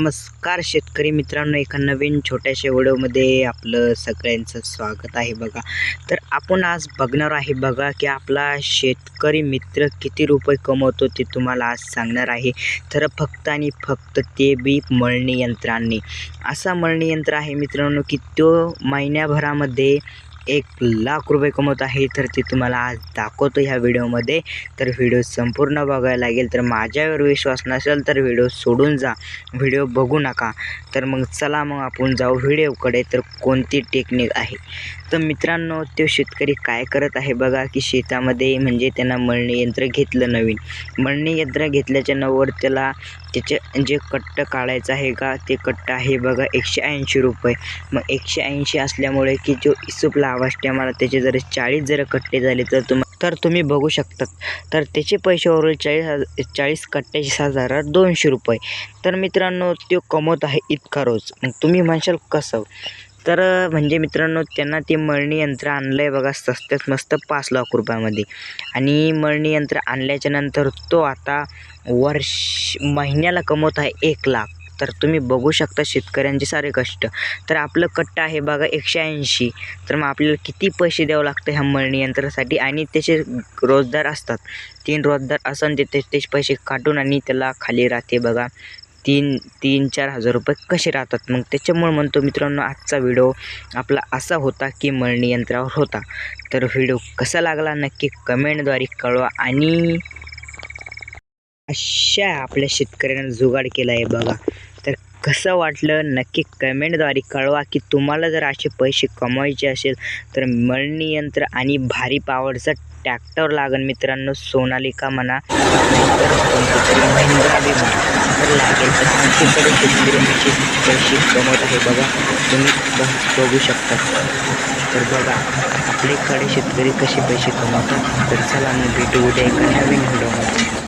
नमस्कार शेतकरी मित्रांनो एका नवीन छोट्याशा व्हिडिओमध्ये आपलं सगळ्यांचं स्वागत आहे बघा. तर आपण आज बघणार आहे बघा की आपला शेतकरी मित्र किती रुपये कमवतो ते तुम्हाला आज सांगणार आहे. तर फक्त आणि फक्त ते बी मळणी यंत्रांनी. असा मळणी यंत्र आहे मित्रांनो की तो महिन्याभरामध्ये एक लाख रुपये कमवत आहे तर ते तुम्हाला आज दाखवतो ह्या व्हिडिओमध्ये. तर व्हिडिओ संपूर्ण बघायला लागेल तर माझ्यावर विश्वास नसेल तर व्हिडिओ सोडून जा व्हिडिओ बघू नका. तर मग चला मग आपण जाऊ व्हिडिओकडे तर कोणती टेक्निक आहे? तर मित्रांनो तो शेतकरी काय करत आहे बघा की शेतामध्ये म्हणजे त्यांना मळणी यंत्र घेतलं नवीन. मळणी यंत्र घेतल्याच्या नवर त्याला त्याचे जे कट्ट काढायचं आहे का ते कट्ट आहे बघा एकशे ऐंशी रुपये. मग एकशे ऐंशी असल्यामुळे की जो इसुपला आवाज मला त्याचे जर चाळीस जर कट्टे झाले तर तुम तर तुम्ही बघू शकतात तर त्याचे पैसे वरून चाळीस हजार चाळीस कट्ट्याचे सात हजार दोनशे रुपये. तर मित्रांनो तो कमवत आहे इतका रोज. मग तुम्ही म्हणशाल कसं? तर म्हणजे मित्रांनो त्यांना ते मळणी यंत्र आणलं आहे बघा स्वस्तात मस्त पाच लाख रुपयामध्ये. आणि मळणी यंत्र आणल्याच्या नंतर तो आता वर्ष महिन्याला कमवत आहे एक लाख. तर तुम्ही बघू शकता शेतकऱ्यांचे सारे कष्ट. तर आपलं कट्ट आहे बघा एकशे ऐंशी. तर मग आपल्याला किती पैसे द्यावं लागतं ह्या मळणी यंत्रासाठी? आणि त्याचे रोजदार असतात. तीन रोजदार असन ते ते- त्याचे पैसे काढून आणि त्याला खाली राहते बघा. तीन तीन चार हजार रुपये कसे राहतात? मग त्याच्यामुळे म्हणतो मित्रांनो आजचा व्हिडिओ आपला असा होता की मळणी यंत्रावर होता. तर व्हिडिओ कसा लागला नक्की कमेंटद्वारे कळवा आणि अशा आपल्या शेतकऱ्यांना जुगाड केला आहे बघा. कसं वाटलं? नक्की कमेंटद्वारे कळवा की तुम्हाला जर असे पैसे कमवायचे असेल तर मळणी यंत्र आणि भारी पावरचा ट्रॅक्टर लागेल मित्रांनो सोनालिका म्हणा. लागेल तर आमच्याकडे शेतकरी पैसे कमवत आहे. बघा तुम्ही बघू शकता. तर बघा आपल्याकडे शेतकरी कसे पैसे कमवतात? तर चला मी भेटू उद्या एका नवीन व्हिडिओमध्ये.